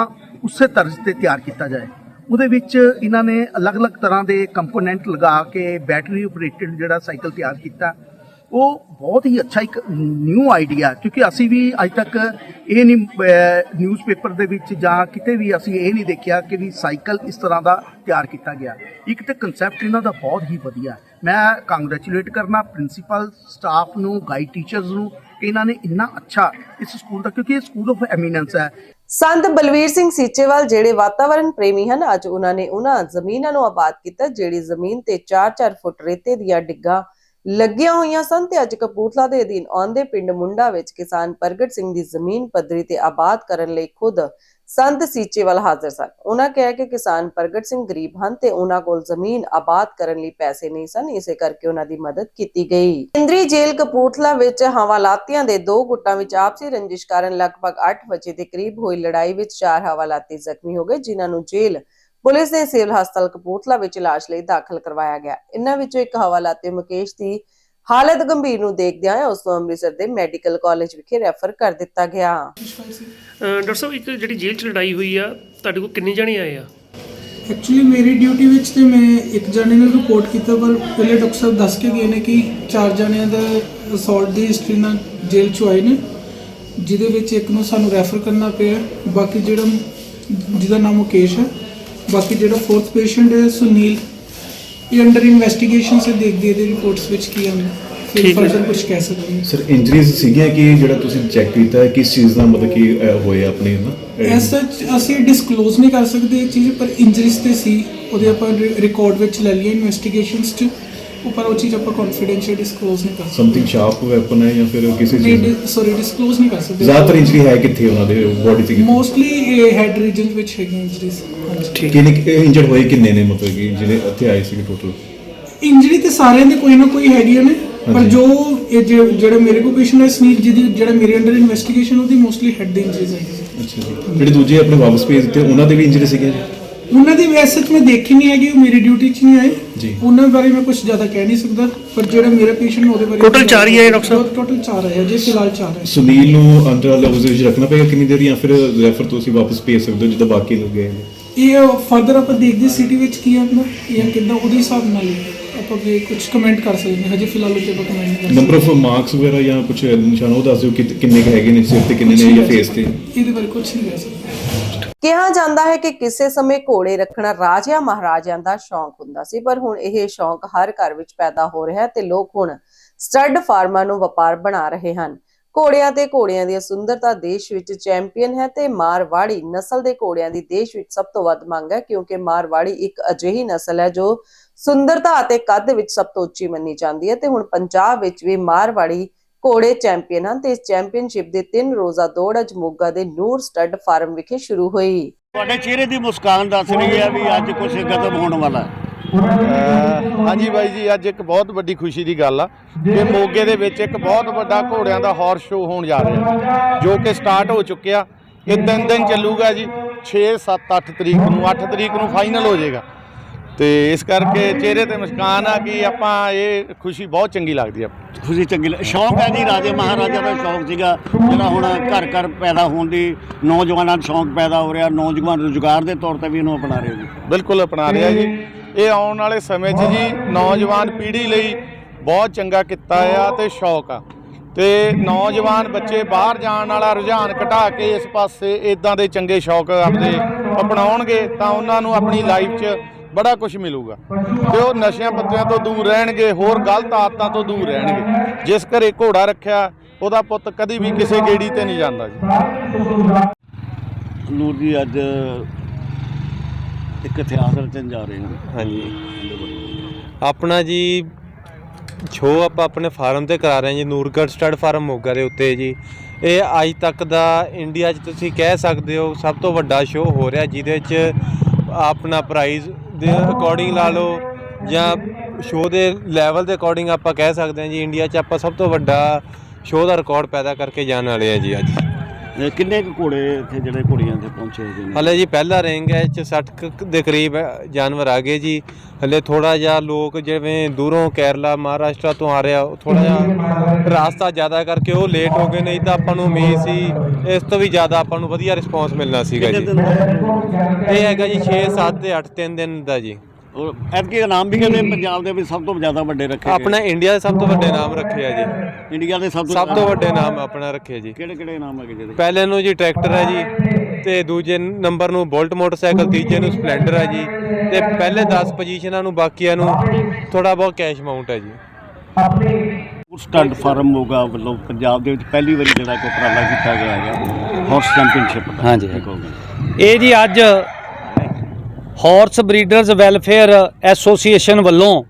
ਉਸੇ ਤਰਜ਼ ਤੇ ਤਿਆਰ ਕੀਤਾ ਜਾਏ। ਉਹਦੇ ਵਿੱਚ ਇਹਨਾਂ ਨੇ ਅਲੱਗ-ਅਲੱਗ ਤਰ੍ਹਾਂ ਦੇ ਕੰਪੋਨੈਂਟ ਲਗਾ ਕੇ ਬੈਟਰੀ ਆਪਰੇਟਡ ਜਿਹੜਾ ਸਾਈਕਲ ਤਿਆਰ ਕੀਤਾ। ਉਹ ਬਹੁਤ ਹੀ ਅੱਛਾ ਇੱਕ ਨਿਊ ਆਈਡੀਆ, ਕਿਉਂਕਿ ਅਸੀਂ ਵੀ ਅੱਜ ਤੱਕ ਇਹ ਨਹੀਂ ਨਿਊਜ਼ਪੇਪਰ ਦੇ ਵਿੱਚ ਜਾਂ ਕਿਤੇ ਵੀ ਅਸੀਂ ਇਹ ਨਹੀਂ ਦੇਖਿਆ ਕਿ ਵੀ ਸਾਈਕਲ ਇਸ ਤਰ੍ਹਾਂ ਦਾ ਤਿਆਰ ਕੀਤਾ ਗਿਆ। ਇੱਕ ਤੇ ਕਨਸੈਪਟ ਇਹਨਾਂ ਦਾ ਬਹੁਤ ਹੀ ਵਧੀਆ। ਮੈਂ ਕੰਗ੍ਰੈਚੁਲੇਟ ਕਰਨਾ ਪ੍ਰਿੰਸੀਪਲ ਸਟਾਫ ਨੂੰ ਗਾਈਡ ਟੀਚਰਸ ਨੂੰ ਕਿ ਇਹਨਾਂ ਨੇ ਇੰਨਾ ਅੱਛਾ ਇਸ ਸਕੂਲ ਦਾ, ਕਿਉਂਕਿ ਇਹ ਸਕੂਲ ਆਫ ਐਮੀਨੈਂਸ ਹੈ।
ਸੰਤ ਬਲਵੀਰ ਸਿੰਘ ਸੀਚੇਵਾਲ ਜਿਹੜੇ ਵਾਤਾਵਰਣ ਪ੍ਰੇਮੀ ਹਨ, ਅੱਜ ਉਹਨਾਂ ਨੇ ਉਹਨਾਂ ਜ਼ਮੀਨਾਂ ਨੂੰ ਆਬਾਦ ਕੀਤਾ, ਜਿਹੜੀ ਜ਼ਮੀਨ ਤੇ 4-4 ਫੁੱਟ ਰੇਤੇ ਦੀਆਂ ਡਿੱਗਾਂ ਲੱਗੀਆਂ ਹੋਈਆਂ ਸਨ ਤੇ ਅੱਜ ਕਪੂਰਥਲਾ ਦੇ ਅਧੀਨ ਆਉਂਦੇ ਪਿੰਡ ਮੁੰਡਾ ਵਿੱਚ ਕਿਸਾਨ ਪ੍ਰਗਟ ਸਿੰਘ ਦੀ ਜ਼ਮੀਨ ਪੱਧਰੀ ਤੇ ਆਬਾਦ ਕਰਨ ਲਈ ਖੁਦ ਸੰਤ ਸੀਚੇਵਾਲ ਹਾਜ਼ਰ ਸਨ। ਉਹਨਾਂ ਕਿਹਾ ਕਿ ਕਿਸਾਨ ਪ੍ਰਗਟ ਸਿੰਘ ਗਰੀਬ ਹਨ ਤੇ ਉਹਨਾਂ ਕੋਲ ਜ਼ਮੀਨ ਆਬਾਦ ਕਰਨ ਲਈ ਪੈਸੇ ਨਹੀਂ ਸਨ, ਇਸੇ ਕਰਕੇ ਉਹਨਾਂ ਦੀ ਮਦਦ ਕੀਤੀ ਗਈ। ਕੇਂਦਰੀ ਜੇਲ੍ਹ ਕਪੂਰਥਲਾ ਵਿੱਚ ਹਵਾਲਾਤੀਆਂ ਦੇ ਦੋ ਗੁੱਟਾਂ ਵਿੱਚ ਆਪਸੀ ਰੰਜਿਸ਼ ਕਾਰਨ ਲਗਭਗ 8 ਵਜੇ ਦੇ ਕਰੀਬ ਹੋਈ ਲੜਾਈ ਵਿੱਚ ਚਾਰ ਹਵਾਲਾਤੀ ਜ਼ਖਮੀ ਹੋ ਗਏ, ਜਿਨ੍ਹਾਂ ਨੂੰ ਜੇਲ੍ਹ ਪੁਲਿਸ ਨੇ ਸਿਵਲ ਹਸਪਤਾਲ ਕਪੂਰਥਲਾ ਵਿੱਚ ਇਲਾਜ ਲਈ ਦਾਖਲ ਕਰਵਾਇਆ ਗਿਆ। ਇਹਨਾਂ ਵਿੱਚੋਂ ਇੱਕ ਹਵਾਲਾਤੀ ਮੁਕੇਸ਼ ਦੀ ਹਾਲਤ ਗੰਭੀਰ ਨੂੰ ਦੇਖਦਿਆਂ ਉਸ ਨੂੰ ਅੰਮ੍ਰਿਤਸਰ ਦੇ ਮੈਡੀਕਲ ਕਾਲਜ ਵਿਖੇ ਰੈਫਰ ਕਰ ਦਿੱਤਾ ਗਿਆ।
ਡਾਕਟਰ ਸਾਹਿਬ ਇੱਕ ਜਿਹੜੀ ਜੇਲ੍ਹ 'ਚ ਲੜਾਈ ਹੋਈ ਆ ਤੁਹਾਡੇ ਕੋਲ ਕਿੰਨੇ ਜਣੇ ਆਏ ਆ?
ਐਕਚੁਅਲੀ ਮੇਰੀ ਡਿਊਟੀ ਵਿੱਚ ਤੇ ਮੈਂ ਇੱਕ ਜਣੇ ਨੂੰ ਰਿਪੋਰਟ ਕੀਤਾ ਪਰ ਪਹਿਲੇ ਡਾਕਟਰ ਸਾਹਿਬ ਦੱਸ ਕੇ ਗਏ ਨੇ ਕਿ ਚਾਰ ਜਣਿਆਂ ਦਾ ਅਸੌਲਟ ਦੀ ਹਿਸਟਰੀ ਨਾਲ ਜੇਲ੍ਹ ਚ ਆਏ ਨੇ ਜਿਹਦੇ ਵਿੱਚ ਇੱਕ ਨੂੰ ਸਾਨੂੰ ਰੈਫਰ ਕਰਨਾ ਪਿਆ ਬਾਕੀ ਜਿਹੜਾ ਜਿਹਦਾ ਨਾਮ ਮੁਕੇਸ਼ ਹੈ ਬਾਕੀ ਜਿਹੜਾ ਫੋਰਥ ਪੇਸ਼ੈਂਟ ਹੈ ਸੁਨੀਲ ਇਹ ਅੰਡਰ ਇਨਵੈਸਟੀਗੇਸ਼ਨ ਸੇ ਦੇਖਦੇ ਇਹਦੇ ਰਿਪੋਰਟਸ ਵਿੱਚ ਕੀ ਆਉਂਦਾ। ਫਿਰ
ਠੀਕ ਹੈ।
ਫਰਦਰ ਕੁਝ ਕਹਿ ਸਕਦੇ ਹਾਂ।
ਸਰ ਇੰਜਰੀਜ਼ ਸੀਗੀਆਂ ਕਿ ਜਿਹੜਾ ਤੁਸੀਂ ਚੈੱਕ ਕੀਤਾ ਕਿਸ ਚੀਜ਼ ਦਾ ਮਤਲਬ ਕਿ ਅਹ, ਹੋਏ ਆਪਣੇ ਨਾ?
ਐਸ ਸੱਚ ਅਸੀਂ ਡਿਸਕਲੋਜ਼ ਨਹੀਂ ਕਰ ਸਕਦੇ ਇਹ ਚੀਜ਼ ਪਰ ਇੰਜਰੀਜ਼ ਤੇ ਸੀ। ਉਹਦੇ ਆਪਾਂ ਰਿਕਾਰਡ ਵਿੱਚ ਲੈ ਲਈਏ ਇਨਵੈਸਟੀਗੇਸ਼ਨਸ ਚ। ਉੱਪਰ ਉਹ ਚੀਜ਼ ਆਪਾਂ ਕੌਨਫੀਡੈਂਸ਼ੀਅਲ ਡਿਸਕਲੋਜ਼ ਨਹੀਂ ਕਰ ਸਕਦੇ।
ਸਮਥਿੰਗ ਸ਼ਾਰਪ ਵੈਪਨ ਹੈ ਜਾਂ ਫਿਰ ਕਿਸੇ ਚੀਜ਼?
ਨਹੀਂ ਸੌਰੀ ਡਿਸਕਲੋਜ਼ ਨਹੀਂ ਕਰ ਸਕਦੇ।
ਜ਼ਿਆਦਾਤਰ ਇੰਜਰੀ ਹੈ ਕਿੱਥੇ ਉਹਨਾਂ ਦੇ ਬੋਡੀ ਤੇ
ਮੋਸਟਲੀ ਇਹ ਹੈਡ ਰੀਜਨ ਵਿੱਚ ਹੈਗੇ ਇੰਜਰੀਜ਼
ਠੀਕ।
ਕਿੰਨੇ ਇੰਜਰਡ ਹੋਏ ਕਿੰਨੇ ਨੇ ਮਤਲਬ ਕਿ ਜਿਹੜੇ ਇੱਥੇ ਆਏ ਸੀਗੇ ਟੋਟਲ
ਇੰਜਰੀ ਤੇ ਸਾਰਿਆਂ ਦੇ ਕੋਈ ਨਾ ਕੋਈ ਹੈਗੀਆਂ ਨੇ ਪਰ। ਜੋ ਇਹ ਜਿਹੜਾ ਮੇਰੇ ਕੋਲ ਪੇਸ਼ੈਂਟ ਹੈ ਸੁਨੀਲ ਜਿਹਦੀ ਜਿਹੜਾ ਮੇਰੇ ਅੰਡਰ ਇਨਵੈਸਟੀਗੇਸ਼ਨ ਉਹਦੀ ਮੋਸਟਲੀ ਹੈਡ ਦੇ ਇੰਜਰੀਜ਼ ਹੈਗੇ ਸੀ
ਅੱਛਾ ਜੀ। ਜਿਹੜੇ ਦੂਜੇ ਆਪਣੇ ਵਾਪਸ ਭੇਜ ਦਿੱਤੇ ਉਹਨਾਂ ਦੇ ਵੀ ਇੰਜਰੀ ਸੀਗੇ? ਜੀ
ਉਹਨਾਂ ਦੀ ਵੈਸੇ ਤਾਂ ਮੈਂ ਦੇਖੀ ਨਹੀਂ ਹੈਗੀ ਉਹ ਮੇਰੀ ਡਿਊਟੀ 'ਚ ਨਹੀਂ ਆਏ।
ਜੀ।
ਉਹਨਾਂ ਬਾਰੇ ਮੈਂ ਕੁਝ ਜ਼ਿਆਦਾ ਕਹਿ ਨਹੀਂ ਸਕਦਾ ਪਰ ਜਿਹੜਾ ਮੇਰਾ ਪੇਸ਼ੈਂਟ ਉਹਦੇ ਬਾਰੇ
Total ਚਾਰ ਹੀ ਆਏ ਡਾਕਟਰ ਸਾਹਿਬ?
ਟੋਟਲ 4 ਆਏ ਜੇ ਫਿਲਹਾਲ 4 ਆਏ।
ਸੁਨੀਲ ਨੂੰ ਅੰਡਰ ਲਵਜ਼ ਵਿੱਚ ਰੱਖਣਾ ਪਏਗਾ ਕਿੰਨੀ ਦੇਰ ਜਾਂ ਫਿਰ ਰੈਫਰ ਤੁਸੀਂ ਵਾਪਸ ਭੇਜ ਸਕਦੇ ਹੋ ਜਿੱਦਾਂ ਬਾਕੀ ਲੋਕ ਗਏ ਨੇ?
ਇਹ ਫਰਦਰ ਆਪਾਂ ਦੇਖਦੇ ਸਿਟੀ ਵਿੱਚ ਕੀ ਆਉਂਦਾ ਜਾਂ ਕਿੱਦਾਂ ਉਹਦੇ ਹਿਸਾਬ ਨਾਲ ਹੀ ਆਪਾਂ ਵੀ ਕੁਝ ਕਮੈਂਟ ਕਰ ਸਕਦੇ ਹਾਂ। ਹਜੇ ਫਿਲਹਾਲ ਉੱਤੇ ਆਪਾਂ ਕਮੈਂਟ ਨਹੀਂ ਕਰ
ਨੰਬਰ ਆਫ ਮਾਰਕਸ ਵਗੈਰਾ ਜਾਂ ਕੁਝ ਨਿਸ਼ਾਨ ਉਹ ਦੱਸ ਦਿਓ ਕਿ ਕਿੰਨੇ ਕੁ ਹੈਗੇ ਨੇ ਸਿਰ ਤੇ ਕਿੰਨੇ ਨੇ ਜਾਂ ਫੇਸ ਤੇ?
ਸਕਦੇ ਇਹਦੇ ਬਾਰੇ ਕੁਝ ਨਹੀਂ ਕਹਿ ਸਕਦੇ।
ਕਿਹਾ ਜਾਂਦਾ ਹੈ ਕਿ ਕਿਸੇ ਸਮੇਂ ਘੋੜੇ ਰੱਖਣਾ ਰਾਜਿਆਂ ਮਹਾਰਾਜਿਆਂ ਦਾ ਸ਼ੌਂਕ ਹੁੰਦਾ ਸੀ, ਪਰ ਹੁਣ ਇਹ ਸ਼ੌਂਕ ਹਰ ਘਰ ਵਿੱਚ ਪੈਦਾ ਹੋ ਰਿਹਾ ਹੈ ਤੇ ਲੋਕ ਹੁਣ ਸਟੱਡ ਫਾਰਮਾਂ ਨੂੰ ਵਪਾਰ ਬਣਾ ਰਹੇ ਹਨ। ਘੋੜਿਆਂ ਤੇ ਘੋੜਿਆਂ ਦੀ ਸੁੰਦਰਤਾ ਦੇਸ਼ ਵਿੱਚ ਚੈਂਪੀਅਨ ਹੈ ਤੇ ਮਾਰਵਾੜੀ ਨਸਲ ਦੇ ਘੋੜਿਆਂ ਦੀ ਦੇਸ਼ ਵਿੱਚ ਸਭ ਤੋਂ ਵੱਧ ਮੰਗ ਹੈ, ਕਿਉਂਕਿ ਮਾਰਵਾੜੀ ਇੱਕ ਅਜਿਹੀ ਨਸਲ ਹੈ ਜੋ ਸੁੰਦਰਤਾ ਅਤੇ ਕੱਦ ਵਿੱਚ ਸਭ ਤੋਂ ਉੱਚੀ ਮੰਨੀ ਜਾਂਦੀ ਹੈ ਤੇ ਹੁਣ ਪੰਜਾਬ ਵਿੱਚ ਵੀ ਮਾਰਵਾੜੀ ਘੋੜੇ ਚੈਂਪੀਅਨ ਹਨ ਤੇ ਇਸ ਚੈਂਪੀਅਨਸ਼ਿਪ ਦੇ ਤਿੰਨ ਰੋਜ਼ਾ ਦੌੜ ਅੱਜ ਮੋਗਾ ਦੇ ਨੂਰ ਸਟੱਡ ਫਾਰਮ ਵਿਖੇ ਸ਼ੁਰੂ ਹੋਈ।
ਤੁਹਾਡੇ ਚਿਹਰੇ ਦੀ ਮੁਸਕਾਨ ਦੱਸ ਰਹੀ ਹੈ ਵੀ ਅੱਜ ਕੁਝ ਕਦਮ ਹੋਣ ਵਾਲਾ ਹੈ।
ਹਾਂਜੀ ਬਾਈ ਜੀ ਅੱਜ ਇੱਕ ਬਹੁਤ ਵੱਡੀ ਖੁਸ਼ੀ ਦੀ ਗੱਲ ਆ ਕਿ ਮੋਗੇ ਦੇ ਵਿੱਚ ਇੱਕ ਬਹੁਤ ਵੱਡਾ ਘੋੜਿਆਂ ਦਾ ਹਾਰਸ ਸ਼ੋਅ ਹੋਣ ਜਾ ਰਿਹਾ ਜੋ ਕਿ ਸਟਾਰਟ ਹੋ ਚੁੱਕਿਆ। ਇਹ ਤਿੰਨ ਦਿਨ ਚੱਲੂਗਾ ਜੀ 6 7 8 ਤਰੀਕ ਨੂੰ 8 ਤਰੀਕ ਨੂੰ ਫਾਈਨਲ ਹੋ ਜਾਏਗਾ। ਤੇ ਇਸ ਕਰਕੇ ਚਿਹਰੇ ਤੇ ਮੁਸਕਾਨ ਆ ਕਿ ਆਪਾਂ ਇਹ ਖੁਸ਼ੀ ਬਹੁਤ ਚੰਗੀ ਲੱਗਦੀ ਆ।
ਖੁਸ਼ੀ ਚੰਗੀ ਲੱਗ- ਸ਼ੌਂਕ ਹੈ ਜੀ ਰਾਜੇ ਮਹਾਰਾਜਾ ਦਾ ਸ਼ੌਂਕ ਸੀਗਾ ਜਿਹੜਾ ਹੁਣ ਘਰ ਘਰ ਪੈਦਾ ਹੋਣ ਦੀ ਨੌਜਵਾਨਾਂ ਨੂੰ ਸ਼ੌਂਕ ਪੈਦਾ ਹੋ ਰਿਹਾ ਨੌਜਵਾਨ ਰੁਜ਼ਗਾਰ ਦੇ ਤੌਰ ਤੇ ਵੀ ਇਹਨੂੰ ਅਪਣਾ ਰਹੇ ਜੀ।
ਬਿਲਕੁਲ ਅਪਣਾ ਰਿਹਾ ਜੀ। ਇਹ ਆਉਣ ਵਾਲੇ ਸਮੇਂ 'ਚ ਜੀ ਨੌਜਵਾਨ ਪੀੜ੍ਹੀ ਲਈ ਬਹੁਤ ਚੰਗਾ ਕੀਤਾ ਆ ਤੇ ਸ਼ੌਕ ਆ। ਤੇ ਨੌਜਵਾਨ ਬੱਚੇ ਬਾਹਰ ਜਾਣ ਵਾਲਾ ਰੁਝਾਨ ਘਟਾ ਕੇ ਇਸ ਪਾਸੇ ਇਦਾਂ ਦੇ ਚੰਗੇ ਸ਼ੌਕ ਆਪਣੇ ਅਪਣਾਉਣਗੇ ਤਾਂ ਉਹਨਾਂ ਨੂੰ ਆਪਣੀ ਲਾਈਫ 'ਚ ਬੜਾ ਕੁਝ ਮਿਲੂਗਾ। ਤੇ ਉਹ ਨਸ਼ਿਆਂ ਪੱਤਿਆਂ ਤੋਂ ਦੂਰ ਰਹਿਣਗੇ ਹੋਰ ਗਲਤ ਆਦਤਾਂ ਤੋਂ ਦੂਰ ਰਹਿਣਗੇ। ਜਿਸ ਘਰੇ ਘੋੜਾ ਰੱਖਿਆ ਉਹਦਾ ਪੁੱਤ ਕਦੀ ਵੀ ਕਿਸੇ ਗੇੜੀ ਤੇ ਨਹੀਂ ਜਾਂਦਾ ਜੀ।
ਨੂਰ ਜੀ ਅੱਜ ਇੱਕ ਇਤਿਹਾਸ ਰਚਣ ਜਾ ਰਹੇ ਹਾਂ।
ਹਾਂਜੀ। ਆਪਣਾ ਜੀ ਸ਼ੋਅ ਆਪਾਂ ਆਪਣੇ ਫਾਰਮ ਤੇ ਕਰਾ ਰਹੇ ਹਾਂ ਜੀ ਨੂਰਗੜ੍ਹ ਸਟੱਡ ਫਾਰਮ ਮੋਗਾ ਦੇ ਉੱਤੇ ਜੀ ਇਹ ਅੱਜ ਤੱਕ ਦਾ ਇੰਡੀਆ 'ਚ ਤੁਸੀਂ ਕਹਿ ਸਕਦੇ ਹੋ ਸਭ ਤੋਂ ਵੱਡਾ ਸ਼ੋਅ ਹੋ ਰਿਹਾ ਜਿਹਦੇ 'ਚ ਆਪਣਾ ਪ੍ਰਾਈਜ਼ ਦੇ ਅਕੋਰਡਿੰਗ ਲਾ ਲਓ ਜਾਂ ਸ਼ੋਅ ਦੇ ਲੈਵਲ ਦੇ ਅਕੋਰਡਿੰਗ ਆਪਾਂ ਕਹਿ ਸਕਦੇ ਹਾਂ ਜੀ ਇੰਡੀਆ 'ਚ ਆਪਾਂ ਸਭ ਤੋਂ ਵੱਡਾ ਸ਼ੋਅ ਦਾ ਰਿਕਾਰਡ ਪੈਦਾ ਕਰਕੇ ਜਾਣ ਵਾਲੇ ਆ ਜੀ ਅੱਜ।
ਇਹ ਕਿੰਨੇ ਕੁ ਘੋੜੇ ਇੱਥੇ ਜਿਹੜੇ ਘੋੜੀਆਂ ਤੇ ਪਹੁੰਚੇ ਹੋਏ ਨੇ?
ਹਲੇ ਜੀ ਪਹਿਲਾ ਰਿੰਗ ਹੈ ਚ 60 ਕੁ ਦੇ ਕਰੀਬ ਜਾਨਵਰ ਆ ਗਏ ਜੀ। ਹਲੇ ਥੋੜਾ ਜਿਹਾ ਲੋਕ ਜਿਵੇਂ ਦੂਰੋਂ ਕੇਰਲਾ ਮਹਾਰਾਸ਼ਟਰ ਤੋਂ ਆ ਰਿਹਾ ਥੋੜਾ ਜਿਹਾ ਰਾਸਤਾ ਜ਼ਿਆਦਾ ਕਰਕੇ ਉਹ ਲੇਟ ਹੋ ਗਏ ਨਹੀਂ ਤਾਂ ਆਪਾਂ ਨੂੰ ਉਮੀਦ ਸੀ ਇਸ ਤੋਂ ਵੀ ਜ਼ਿਆਦਾ ਆਪਾਂ ਨੂੰ ਵਧੀਆ ਰਿਸਪੌਂਸ ਮਿਲਣਾ ਸੀਗਾ ਜੀ।
ਦਾ
ਇਹ ਹੈਗਾ ਜੀ 6 7 ਤੇ 8 3 ਦਿਨ ਦਾ ਜੀ।
ਔਰ ਐਤਕੀ ਇਨਾਮ ਵੀ ਕਹਿੰਦੇ ਪੰਜਾਬ ਦੇ ਵਿੱਚ ਸਭ ਤੋਂ ਜ਼ਿਆਦਾ ਵੱਡੇ ਰੱਖੇ ਗਏ।
ਆਪਣਾ ਇੰਡੀਆ ਦੇ ਸਭ ਤੋਂ ਵੱਡੇ ਨਾਮ ਰੱਖੇ ਆ ਜੀ।
ਇੰਡੀਆ ਦੇ ਸਭ ਤੋਂ
ਸਭ ਤੋਂ ਵੱਡੇ ਨਾਮ ਆਪਣਾ ਰੱਖੇ ਜੀ।
ਕਿਹੜੇ ਕਿਹੜੇ ਇਨਾਮ ਹੈਗੇ ਜਿਹਦੇ?
ਪਹਿਲੇ ਨੂੰ ਜੀ ਟਰੈਕਟਰ ਹੈ ਜੀ ਤੇ ਦੂਜੇ ਨੰਬਰ ਨੂੰ ਬੁਲਟ ਮੋਟਰਸਾਈਕਲ ਤੀਜੇ ਨੂੰ ਸਪਲੈਂਡਰ ਹੈ ਜੀ ਤੇ ਪਹਿਲੇ 10 ਪੋਜੀਸ਼ਨਾਂ ਨੂੰ ਬਾਕੀਆਂ ਨੂੰ ਥੋੜਾ ਬਹੁਤ ਕੈਸ਼ ਅਮਾਉਂਟ ਹੈ ਜੀ।
ਸਟੱਡ ਫਾਰਮ ਮੋਗਾ ਵੱਲੋਂ ਪੰਜਾਬ ਦੇ ਵਿੱਚ ਪਹਿਲੀ ਵਾਰੀ ਜਿਹੜਾ ਕੋਈ ਉਪਰਾਲਾ ਕੀਤਾ ਗਿਆ ਹੈਗਾ ਹਾਰਸ ਚੈਂਪੀਅਨਸ਼ਿਪ ਦਾ।
ਹਾਂਜੀ। ਇਹ ਜੀ ਅੱਜ ਹਾਰਸ ਬਰੀਡਰਸ ਵੈਲਫੇਅਰ ਐਸੋਸੀਏਸ਼ਨ ਵੱਲੋਂ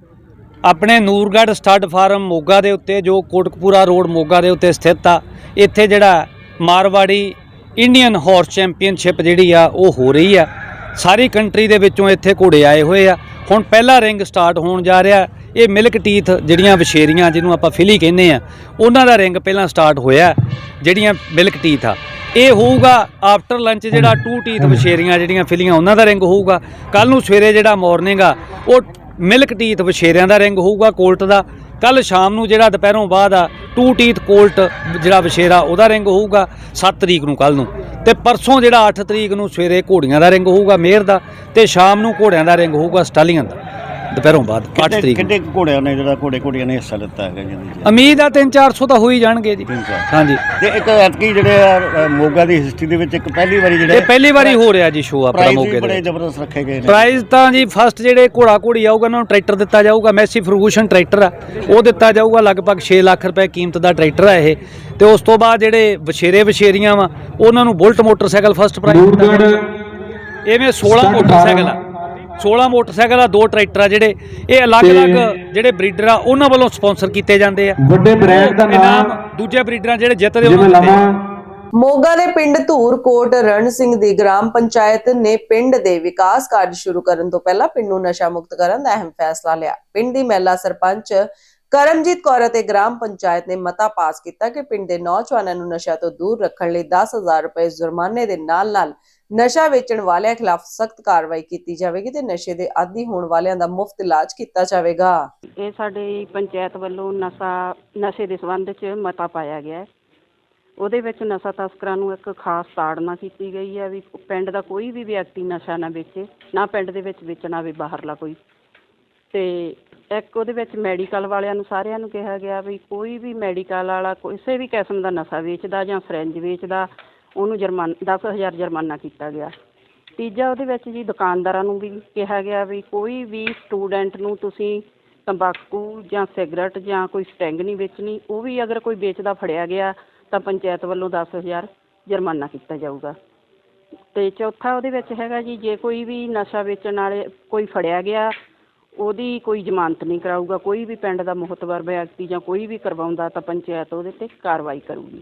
ਆਪਣੇ ਨੂਰਗੜ੍ਹ ਸਟੱਡ ਫਾਰਮ ਮੋਗਾ ਦੇ ਉੱਤੇ, ਜੋ ਕੋਟਕਪੂਰਾ ਰੋਡ ਮੋਗਾ ਦੇ ਉੱਤੇ ਸਥਿਤ ਆ, ਇੱਥੇ ਜਿਹੜਾ ਮਾਰਵਾੜੀ ਇੰਡੀਅਨ ਹਾਰਸ ਚੈਂਪੀਅਨਸ਼ਿਪ ਜਿਹੜੀ ਆ, ਉਹ ਹੋ ਰਹੀ ਆ। ਸਾਰੀ ਕੰਟਰੀ ਦੇ ਵਿੱਚੋਂ ਇੱਥੇ ਘੋੜੇ ਆਏ ਹੋਏ ਆ। ਹੁਣ ਪਹਿਲਾ ਰਿੰਗ ਸਟਾਰਟ ਹੋਣ ਜਾ ਰਿਹਾ। ਇਹ ਮਿਲਕ ਟੀਥ ਜਿਹੜੀਆਂ ਵਿਸ਼ੇਰੀਆਂ ਜਿਹਨੂੰ ਆਪਾਂ ਫਿਲੀ ਕਹਿੰਦੇ ਆ, ਉਹਨਾਂ ਦਾ ਰਿੰਗ ਪਹਿਲਾਂ ਸਟਾਰਟ ਹੋਇਆ, ਜਿਹੜੀਆਂ ਮਿਲਕ ਟੀਥ ਆ। ਇਹ ਹੋਊਗਾ ਆਫਟਰ ਲੰਚ ਜਿਹੜਾ ਟੂ ਟੀਥ ਵਿਸ਼ੇਰੀਆਂ ਜਿਹੜੀਆਂ ਫਿਲੀਆਂ ਉਹਨਾਂ ਦਾ ਰਿੰਗ ਹੋਊਗਾ। ਕੱਲ ਨੂੰ ਸਵੇਰੇ ਜਿਹੜਾ ਮਾਰਨਿੰਗ ਆ, ਉਹ ਮਿਲਕ ਟੀਥ ਵਿਸ਼ੇਰਿਆਂ ਦਾ ਰਿੰਗ ਹੋਊਗਾ ਕੋਲਟ ਦਾ। ਕੱਲ ਸ਼ਾਮ ਨੂੰ ਜਿਹੜਾ ਦੁਪਹਿਰੋਂ ਬਾਅਦ ਆ ਟੂ ਟੀਥ ਕੋਲਟ ਜਿਹੜਾ ਵਿਸ਼ੇਰਾ ਉਹਦਾ ਰਿੰਗ ਹੋਊਗਾ 7 ਤਰੀਕ ਨੂੰ ਕੱਲ ਨੂੰ। ਤੇ ਪਰਸੋਂ ਜਿਹੜਾ 8 ਤਰੀਕ ਨੂੰ ਸਵੇਰੇ ਘੋੜੀਆਂ ਦਾ ਰਿੰਗ ਹੋਊਗਾ ਮੇਰ ਦਾ, ਤੇ ਸ਼ਾਮ ਨੂੰ ਘੋੜਿਆਂ ਦਾ ਰਿੰਗ ਹੋਊਗਾ ਸਟਾਲੀਆਂ ਦਾ। ਦੁਪਹਿਰੋਂ ਬਾਅਦ 8
ਕਿੰਨੇ
ਤਰੀਕ ਨੂੰ।
ਕਿੰਨੇ ਕੁ ਘੋੜਿਆਂ ਨੇ ਜਿਹੜਾ ਘੋੜੇ ਘੋੜੀਆਂ ਨੇ ਹਿੱਸਾ ਲਿੱਤਾ ਹੈਗਾ ਵਿੱਚ
ਉਮੀਦ ਆ 3-400 ਤਾਂ ਹੋ ਹੀ ਜਾਣਗੇ ਜੀ।
ਤਿੰਨ ਚਾਰ।
ਹਾਂਜੀ।
ਤੇ ਇੱਕ ਐਤਕੀ ਜਿਹੜੇ ਆ, ਅ, ਮੋਗਾ ਦੀ ਹਿਸਟਰੀ ਦੇ ਵਿੱਚ ਇੱਕ ਪਹਿਲੀ ਵਾਰੀ ਜਿਹੜੇ
ਇਹ ਪਹਿਲੀ ਵਾਰੀ ਹੋ ਰਿਹਾ ਜੀ ਸ਼ੋਅ ਆਪਣਾ
ਪ੍ਰਾਈਜ਼ ਵੀ
ਦੇ
ਬੜੇ। ਜ਼ਬਰਦਸਤ ਰੱਖੇ ਗਏ ਨੇ।
ਪ੍ਰਾਈਜ਼ ਤਾਂ ਜੀ ਫਸਟ ਜਿਹੜੇ ਘੋੜਾ ਘੋੜੀ ਆਊਗਾ ਉਹਨਾਂ ਨੂੰ ਟਰੈਕਟਰ ਦਿੱਤਾ ਜਾਊਗਾ ਮੈਸੀ ਫਰਗੂਸ਼ਨ ਟਰੈਕਟਰ ਆ। ਉਹ ਦਿੱਤਾ ਜਾਊਗਾ ਲਗਭਗ 6 ਲੱਖ ਰੁਪਏ ਕੀਮਤ ਦਾ ਟਰੈਕਟਰ ਆ ਇਹ। ਤੇ ਉਸ ਤੋਂ ਬਾਅਦ ਜਿਹੜੇ ਵਿਸ਼ੇਰੇ ਵਿਸ਼ੇਰੀਆਂ ਵਾ ਉਹਨਾਂ ਨੂੰ ਬੁਲਟ ਮੋਟਰਸਾਈਕਲ ਫਸਟ ਪ੍ਰਾਈਜ਼ ਦਿੱਤਾ ਜਾਊਗਾ। ਇਵੇਂ 16 ਮੋਟਰਸਾਈਕਲ ਆ। 16 ਮੋਟਰਸਾਈਕਲ ਆ ਦੋ ਟਰੈਕਟਰ ਆ ਜਿਹੜੇ। ਇਹ ਅਲੱਗ-ਅਲੱਗ ਜਿਹੜੇ ਬਰੀਡਰ ਆ ਉਹਨਾਂ ਵੱਲੋਂ ਸਪਾਂਸਰ ਕੀਤੇ ਜਾਂਦੇ ਆ। ਵੱਡੇ ਬ੍ਰਾਂਡ ਦਾ ਨਾਮ ਦੂਜੇ ਬਰੀਡਰਾਂ ਜਿਹੜੇ ਜਿੱਤਦੇ ਉਹਨਾਂ ਨੂੰ ਦਿੱਤੇ।
ਮੋਗਾ ਦੇ ਪਿੰਡ ਧੂਰਕੋਟ ਰਣ ਸਿੰਘ ਦੀ ਗ੍ਰਾਮ ਪੰਚਾਇਤ ਨੇ ਪਿੰਡ ਦੇ ਵਿਕਾਸ ਕਾਰਜ ਸ਼ੁਰੂ ਕਰਨ ਤੋਂ ਪਹਿਲਾਂ ਪਿੰਡ ਨੂੰ ਨਸ਼ਾ ਮੁਕਤ ਕਰਨ ਦਾ ਅਹਿਮ ਫੈਸਲਾ ਲਿਆ। ਪਿੰਡ ਦੀ ਮਹਿਲਾ ਸਰਪੰਚ ਕਰਮਜੀਤ ਕੌਰ ਅਤੇ ਗ੍ਰਾਮ ਪੰਚਾਇਤ ਨੇ ਮਤਾ ਪਾਸ ਕੀਤਾ ਕਿ ਪਿੰਡ ਦੇ ਨੌਜਵਾਨਾਂ ਨੂੰ ਨਸ਼ਾ ਤੋਂ ਦੂਰ ਰੱਖਣ ਲਈ 10000 ਰੁਪਏ ਜੁਰਮਾਨੇ ਦੇ ਨਾਲ-ਨਾਲ ਨਸ਼ਾ ਵੇਚਣ ਵਾਲਿਆਂ ਖਿਲਾਫ ਸਖਤ ਕਾਰਵਾਈ ਕੀਤੀ ਜਾਵੇਗੀ ਤੇ ਨਸ਼ੇ ਦੇ ਆਦੀ ਹੋਣ ਵਾਲਿਆਂ ਦਾ ਮੁਫਤ ਇਲਾਜ ਕੀਤਾ ਜਾਵੇਗਾ।
ਇਹ ਸਾਡੇ ਪੰਚਾਇਤ ਵੱਲੋਂ ਨਸ਼ਾ, ਨਸ਼ੇ ਦੇ ਸੰਬੰਧ 'ਚ ਮਤਾ ਪਾਇਆ ਗਿਆ ਹੈ। ਉਹਦੇ ਵਿੱਚ ਨਸ਼ਾ ਤਸਕਰਾਂ ਨੂੰ ਇੱਕ ਖਾਸ ਤਾੜਨਾ ਕੀਤੀ ਗਈ ਹੈ ਵੀ ਪਿੰਡ ਦਾ ਕੋਈ ਵੀ ਵਿਅਕਤੀ ਨਸ਼ਾ ਨਾ ਵੇਚੇ, ਨਾ ਪਿੰਡ ਦੇ ਵਿੱਚ ਵੇਚਣਾ ਵੀ ਬਾਹਰਲਾ ਕੋਈ। ਤੇ ਇੱਕ ਉਹਦੇ ਵਿੱਚ ਮੈਡੀਕਲ ਵਾਲਿਆਂ ਨੂੰ ਸਾਰਿਆਂ ਨੂੰ ਕਿਹਾ ਗਿਆ ਵੀ ਕੋਈ ਵੀ ਮੈਡੀਕਲ ਵਾਲਾ ਕਿਸੇ ਵੀ ਕਿਸਮ ਦਾ ਨਸ਼ਾ ਵੇਚਦਾ ਜਾਂ ਫਰੈਂਜ ਵੇਚਦਾ ਉਹਨੂੰ ਜੁਰਮਾਨਾ 10000 ਜੁਰਮਾਨਾ ਕੀਤਾ ਗਿਆ। ਤੀਜਾ ਉਹਦੇ ਵਿੱਚ ਜੀ ਦੁਕਾਨਦਾਰਾਂ ਨੂੰ ਵੀ ਕਿਹਾ ਗਿਆ ਵੀ ਕੋਈ ਵੀ ਸਟੂਡੈਂਟ ਨੂੰ ਤੁਸੀਂ ਤੰਬਾਕੂ ਜਾਂ ਸਿਗਰਟ ਜਾਂ ਕੋਈ ਸਟੈਂਗ ਨਹੀਂ ਵੇਚਣੀ, ਉਹ ਵੀ ਅਗਰ ਕੋਈ ਵੇਚਦਾ ਫੜਿਆ ਗਿਆ, ਤਾਂ ਪੰਚਾਇਤ ਵੱਲੋਂ 10000 ਜੁਰਮਾਨਾ ਕੀਤਾ ਜਾਊਗਾ। ਤੇ ਚੌਥਾ ਉਹਦੇ ਵਿੱਚ ਹੈਗਾ ਜੀ, ਜੇ ਕੋਈ ਵੀ ਨਸ਼ਾ ਵੇਚਣ ਵਾਲੇ ਕੋਈ ਫੜਿਆ ਗਿਆ, ਉਹਦੀ ਕੋਈ ਜ਼ਮਾਨਤ ਨਹੀਂ ਕਰਾਊਗਾ। ਕੋਈ ਵੀ ਪਿੰਡ ਦਾ ਮੁਹਤਬਰ ਵਿਅਕਤੀ ਜਾਂ ਕੋਈ ਵੀ ਕਰਵਾਉਂਦਾ, ਤਾਂ ਪੰਚਾਇਤ ਉਹਦੇ ਤੇ ਕਾਰਵਾਈ ਕਰੂਗੀ।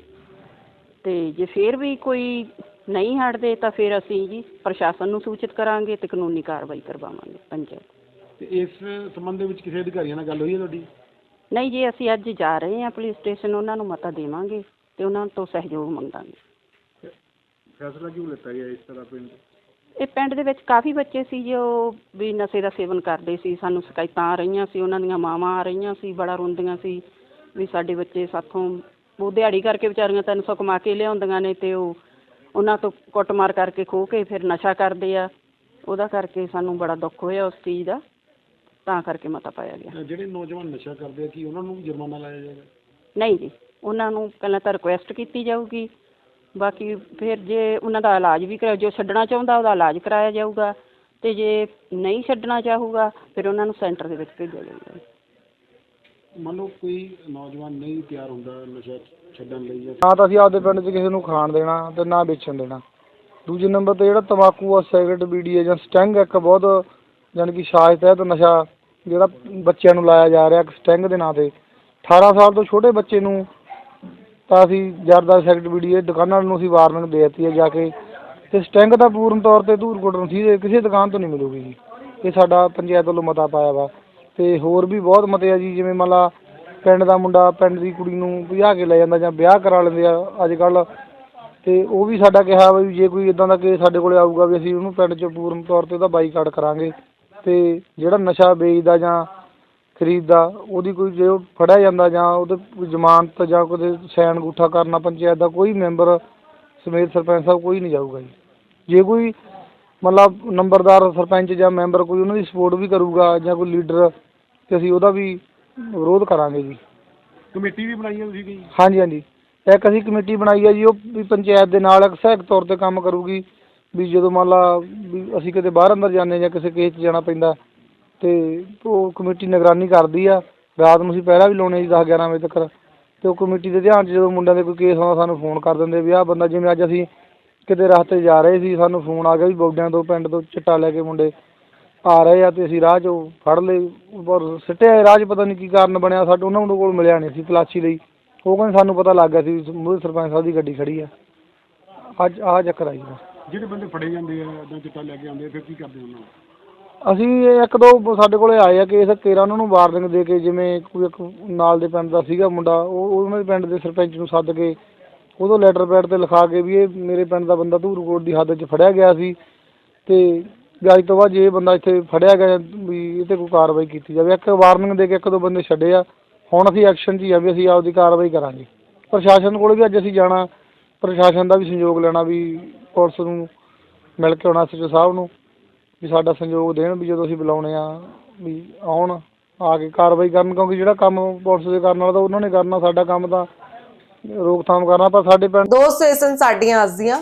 ਤੇ ਜੇ ਫੇਰ ਵੀ ਕੋਈ ਨਹੀਂ ਹਟਦੇ ਤਾਂ ਫਿਰ ਅਸੀਂ ਜੀ ਪ੍ਰਸ਼ਾਸਨ ਨੂੰ ਸੂਚਿਤ ਕਰਾਂਗੇ ਤੇ ਕਾਨੂੰਨੀ ਕਾਰਵਾਈ ਕਰਵਾਵਾਂਗੇ ਪੰਚਾਇਤ।
ਤੇ ਇਸ ਸੰਬੰਧ ਦੇ ਵਿੱਚ ਕਿਸੇ ਅਧਿਕਾਰੀਆਂ ਨਾਲ ਗੱਲ ਹੋਈ ਹੈ ਤੁਹਾਡੀ?
ਨਹੀਂ ਜੀ ਅਸੀਂ ਅੱਜ ਜਾ ਰਹੇ ਹਾਂ ਪੁਲਿਸ ਸਟੇਸ਼ਨ ਉਹਨਾਂ ਨੂੰ ਮਤਾ ਦੇਵਾਂਗੇ ਤੇ ਉਹਨਾਂ ਤੋਂ ਸਹਿਯੋਗ ਮੰਗਾਂਗੇ।
ਫੈਸਲਾ ਕਿਉਂ ਲਿੱਤਾ ਗਿਆ ਇਸ ਤਰ੍ਹਾਂ ਪਿੰਡ?
ਇਹ ਪਿੰਡ ਦੇ ਵਿੱਚ ਕਾਫੀ ਬੱਚੇ ਸੀ ਜੋ ਵੀ ਨਸ਼ੇ ਦਾ ਸੇਵਨ ਕਰਦੇ ਸੀ ਸਾਨੂੰ ਸ਼ਿਕਾਇਤਾਂ ਆ ਰਹੀਆਂ ਸੀ ਉਹਨਾਂ ਦੀਆਂ ਮਾਵਾਂ ਆ ਰਹੀਆਂ ਸੀ ਬੜਾ ਰੋਂਦੀਆਂ ਸੀ ਵੀ ਸਾਡੇ ਬੱਚੇ ਸਾਥੋਂ ਉਹ ਦਿਹਾੜੀ ਕਰਕੇ ਵਿਚਾਰੀਆਂ 300 ਕਮਾ ਕੇ ਲਿਆਉਂਦੀਆਂ ਨੇ ਤੇ ਉਹ ਉਹਨਾਂ ਤੋਂ ਕੁੱਟਮਾਰ ਕਰਕੇ ਖੋਹ ਕੇ ਫਿਰ ਨਸ਼ਾ ਕਰਦੇ ਆ। ਉਹਦਾ ਕਰਕੇ ਸਾਨੂੰ ਬੜਾ ਦੁੱਖ ਹੋਇਆ ਉਸ ਚੀਜ਼ ਦਾ। ਤਾਂ ਕਰਕੇ ਮਤਾ ਪਾਇਆ ਗਿਆ।
ਜਿਹੜੇ ਨੌਜਵਾਨ ਨਸ਼ਾ ਕਰਦੇ ਆ ਕੀ ਉਹਨਾਂ ਨੂੰ ਵੀ ਜੁਰਮਾਨਾ ਲਾਇਆ ਜਾਏਗਾ?
ਨਹੀਂ ਜੀ ਉਹਨਾਂ ਨੂੰ ਪਹਿਲਾਂ ਤਾਂ ਰਿਕੁਐਸਟ ਕੀਤੀ ਜਾਊਗੀ। ਬਾਕੀ ਫਿਰ ਜੇ ਉਹਨਾਂ ਦਾ ਇਲਾਜ ਵੀ ਕਰਾ ਜੋ ਛੱਡਣਾ ਚਾਹੁੰਦਾ ਉਹਦਾ ਇਲਾਜ ਕਰਾਇਆ ਜਾਊਗਾ। ਤੇ ਜੇ ਨਹੀਂ ਛੱਡਣਾ ਚਾਹੂਗਾ ਫਿਰ ਉਹਨਾਂ ਨੂੰ ਸੈਂਟਰ ਦੇ ਵਿੱਚ ਭੇਜਿਆ ਜਾਊਗਾ।
ਮੰਨ ਲਓ ਕੋਈ ਨੌਜਵਾਨ ਨਹੀਂ ਤਿਆਰ ਹੁੰਦਾ ਨਸ਼ਾ ਛੱਡਣ ਲਈ ਜਾਂ
ਨਾ ਤਾਂ ਅਸੀਂ ਆਪਦੇ ਪਿੰਡ 'ਚ ਕਿਸੇ ਨੂੰ ਖਾਣ ਦੇਣਾ ਤੇ ਨਾ ਵੇਚਣ ਦੇਣਾ। ਦੂਜੇ ਨੰਬਰ ਤੇ ਜਿਹੜਾ ਤੰਬਾਕੂ ਆ, ਸਿਗਰਟ, ਬੀੜੀ ਆ ਜਾਂ ਸਟੈਂਗ ਇੱਕ ਬਹੁਤ ਜਾਣੀ ਕਿ ਸਾਜ਼ ਤਹਿਤ ਨਸ਼ਾ ਜਿਹੜਾ ਬੱਚਿਆਂ ਨੂੰ ਲਾਇਆ ਜਾ ਰਿਹਾ ਸਟੈਂਗ ਦੇ ਨਾਂ ਤੇ। 18 ਸਾਲ ਤੋਂ ਛੋਟੇ ਬੱਚੇ ਨੂੰ ਤਾਂ ਅਸੀਂ ਜਰਦਾ ਸਿਗਰਟ, ਬੀੜੀ ਇਹ ਦੁਕਾਨਾਂ ਨੂੰ ਅਸੀਂ ਵਾਰਨਿੰਗ ਦੇ ਦਿੱਤੀ ਹੈ ਜਾ ਕੇ। ਤੇ ਸਟੈਂਗ ਤਾਂ ਪੂਰਨ ਤੌਰ ਤੇ ਧੂਰਕੋਟ ਨੂੰ ਸੀ ਕਿਸੇ ਦੁਕਾਨ ਤੋਂ ਨਹੀਂ ਮਿਲੂਗੀ ਜੀ। ਇਹ ਸਾਡਾ ਪੰਚਾਇਤ ਵੱਲੋਂ ਮਤਾ ਪਾਇਆ ਵਾ। ਤੇ ਹੋਰ ਵੀ ਬਹੁਤ ਮਤੇ ਆ ਜੀ, ਜਿਵੇਂ ਮੰਨ ਲਾ ਪਿੰਡ ਦਾ ਮੁੰਡਾ, ਪਿੰਡ ਦੀ ਕੁੜੀ ਨੂੰ ਭਜਾ ਕੇ ਲੈ ਜਾਂਦਾ ਜਾਂ ਵਿਆਹ ਕਰਾ ਲੈਂਦੇ ਆ ਅੱਜ ਕੱਲ੍ਹ ਤੇ ਉਹ ਵੀ ਸਾਡਾ ਕਿਹਾ ਵੀ ਜੇ ਕੋਈ ਇੱਦਾਂ ਦਾ ਕੇਸ ਸਾਡੇ ਕੋਲ ਆਊਗਾ ਵੀ ਅਸੀਂ ਉਹਨੂੰ ਪਿੰਡ 'ਚ ਪੂਰਨ ਤੌਰ ਤੇ ਉਹਦਾ ਬਾਈਕਾਟ ਕਰਾਂਗੇ ਤੇ ਜਿਹੜਾ ਨਸ਼ਾ ਵੇਚਦਾ ਜਾਂ ਖਰੀਦਦਾ, ਉਹਦੀ ਕੋਈ ਜੇ ਉਹ ਫੜਿਆ ਜਾਂਦਾ ਜਾਂ ਉਹਦੇ ਜ਼ਮਾਨਤ ਜਾਂ ਕੋਈ ਸੈਨ ਅੰਗੂਠਾ ਕਰਨਾ ਪੰਚਾਇਤ ਦਾ ਕੋਈ ਮੈਂਬਰ ਸਮੇਤ ਸਰਪੰਚ ਸਾਹਿਬ ਕੋਈ ਨਹੀਂ ਜਾਊਗਾ ਜੀ। ਜੇ ਕੋਈ ਮਤਲਬ ਨੰਬਰਦਾਰ, ਸਰਪੰਚ ਜਾਂ ਮੈਂਬਰ ਕੋਈ ਉਹਨਾਂ ਦੀ ਸਪੋਰਟ ਵੀ ਕਰੂਗਾ ਜਾਂ ਕੋਈ ਲੀਡਰ ਤੇ ਅਸੀਂ ਉਹਦਾ ਵੀ ਵਿਰੋਧ ਕਰਾਂਗੇ ਜੀ।
ਕਮੇਟੀ ਵੀ ਬਣਾਈ ਹੈ ਤੁਸੀਂ ਜੀ
ਹਾਂਜੀ ਹਾਂਜੀ। ਇੱਕ ਅਸੀਂ ਕਮੇਟੀ ਬਣਾਈ ਹੈ ਜੀ ਉਹ ਵੀ ਪੰਚਾਇਤ ਦੇ ਨਾਲ ਇੱਕ ਸਹਾਇਕ ਤੌਰ ਤੇ ਕੰਮ ਕਰੂਗੀ। ਵੀ ਜਦੋਂ ਮੰਨ ਲਾ ਵੀ ਅਸੀਂ ਕਿਤੇ ਬਾਹਰ ਅੰਦਰ ਜਾਂਦੇ ਜਾਂ ਕਿਸੇ ਕੇਸ 'ਚ ਜਾਣਾ ਪੈਂਦਾ ਤੇ ਉਹ ਕਮੇਟੀ ਨਿਗਰਾਨੀ ਕਰਦੀ ਆ। ਰਾਤ ਨੂੰ ਅਸੀਂ ਪਹਿਰਾ ਵੀ ਲਾਉਣੇ ਜੀ 10 11 ਵਜੇ ਤੱਕ। ਤੇ ਉਹ ਕਮੇਟੀ ਦੇ ਧਿਆਨ 'ਚ ਜਦੋਂ ਮੁੰਡਿਆਂ ਦੇ ਕੋਈ ਕੇਸ ਆਉਂਦਾ ਸਾਨੂੰ ਫੋਨ ਕਰ ਦਿੰਦੇ ਵੀ ਆਹ ਬੰਦਾ ਜਿਵੇਂ ਅੱਜ ਅਸੀਂ ਕਿਤੇ ਰਸਤੇ ਜਾ ਰਹੇ ਸੀ ਸਾਨੂੰ ਫੋਨ ਆ ਗਿਆ ਵੀ ਬੌਡਿਆਂ ਤੋਂ ਪਿੰਡ ਤੋਂ ਚਿੱਟਾ ਲੈ ਕੇ ਮੁੰਡੇ। ਆ ਰਹੇ ਆ ਤੇ ਅਸੀਂ ਰਾਹ 'ਚੋਂ ਫੜ ਲਏ ਪਰ ਸਿੱਟਿਆ ਰਾਹ 'ਚ ਪਤਾ ਨਹੀਂ ਕੀ ਕਾਰਨ ਬਣਿਆ ਸਾਡੇ ਉਹਨਾਂ ਨੂੰ ਕੋਲ ਮਿਲਿਆ ਨਹੀਂ ਸੀ ਤਲਾਸ਼ੀ ਲਈ। ਉਹ ਕਹਿੰਦੇ ਸਾਨੂੰ ਪਤਾ ਲੱਗ ਗਿਆ ਸੀ ਮੂਹਰੇ ਸਰਪੰਚ ਸਾਹਿਬ ਦੀ ਗੱਡੀ ਖੜੀ ਆ। ਅੱਜ ਆਹ ਚੱਕਰ ਆਈ ਦਾ
ਜਿਹੜੇ ਬੰਦੇ ਫੜੇ ਜਾਂਦੇ ਆ ਜਾਂ ਚਿੱਟਾ ਲੈ ਕੇ ਆਉਂਦੇ ਆ, ਫਿਰ ਕੀ ਕਰਦੇ ਉਹਨਾਂ ਨੂੰ?
ਅਸੀਂ ਇਹ ਇੱਕ ਦੋ ਸਾਡੇ ਕੋਲੇ ਆਏ ਆ ਕੇਸ ਕੇਰਾ ਉਹਨਾਂ ਨੂੰ ਵਾਰਨਿੰਗ ਦੇ ਕੇ ਜਿਵੇਂ ਕੋਈ ਇੱਕ ਨਾਲ ਦੇ ਪਿੰਡ ਦਾ ਸੀਗਾ ਮੁੰਡਾ ਉਹ ਉਹਨਾਂ ਦੇ ਪਿੰਡ ਦੇ ਸਰਪੰਚ ਨੂੰ ਸੱਦ ਕੇ ਉਦੋਂ ਲੈਟਰ ਪੈਡ ਤੇ ਲਿਖਾ ਕੇ ਵੀ ਇਹ ਮੇਰੇ ਪਿੰਡ ਦਾ ਬੰਦਾ ਧੂਰਕੋਟ ਦੀ ਹੱਦ 'ਚ ਫੜਿਆ ਗਿਆ ਸੀ ਤੇ ਵੀ ਅੱਜ ਤੋਂ ਬਾਅਦ ਜੇ ਬੰਦਾ ਇੱਥੇ ਫੜਿਆ ਗਿਆ ਵੀ ਇਹ ਤੇ ਕੋਈ ਕਾਰਵਾਈ ਕੀਤੀ ਜਾਵੇ, ਇੱਕ ਵਾਰਨਿੰਗ ਦੇ ਕੇ ਇੱਕ ਦੋ ਬੰਦੇ ਛੱਡੇ ਆ, ਹੁਣ ਅਸੀਂ ਐਕਸ਼ਨ 'ਚ ਹੀ ਆ ਵੀ ਅਸੀਂ ਆਪਦੀ ਕਾਰਵਾਈ ਕਰਾਂਗੇ। ਪ੍ਰਸ਼ਾਸਨ ਕੋਲ ਵੀ ਅੱਜ ਅਸੀਂ ਜਾਣਾ, ਪ੍ਰਸ਼ਾਸਨ ਦਾ ਵੀ ਸਹਿਯੋਗ ਲੈਣਾ ਵੀ ਪੁਲਿਸ ਨੂੰ ਮਿਲ ਕੇ ਆਉਣਾ ਐਸਐਚਓ ਸਾਹਿਬ ਨੂੰ, ਵੀ ਸਾਡਾ ਸਹਿਯੋਗ ਦੇਣ ਵੀ ਜਦੋਂ ਅਸੀਂ ਬੁਲਾਉਣੇ ਆ ਵੀ ਆਉਣ, ਆ ਕੇ ਕਾਰਵਾਈ ਕਰਨ, ਕਿਉਂਕਿ ਜਿਹੜਾ ਕੰਮ ਪੁਲਿਸ ਦੇ ਕਰਨ ਵਾਲਾ ਤਾਂ ਉਹਨਾਂ ਨੇ ਕਰਨਾ, ਸਾਡਾ ਕੰਮ ਤਾਂ ਰੋਕਥਾਮ ਕਰਨਾ, ਪਰ ਸਾਡੇ ਪਿੰਡ
ਦੋਸਤੋ ਇਹ ਸਨ ਸਾਡੀਆਂ ਅੱਜ ਦੀਆਂ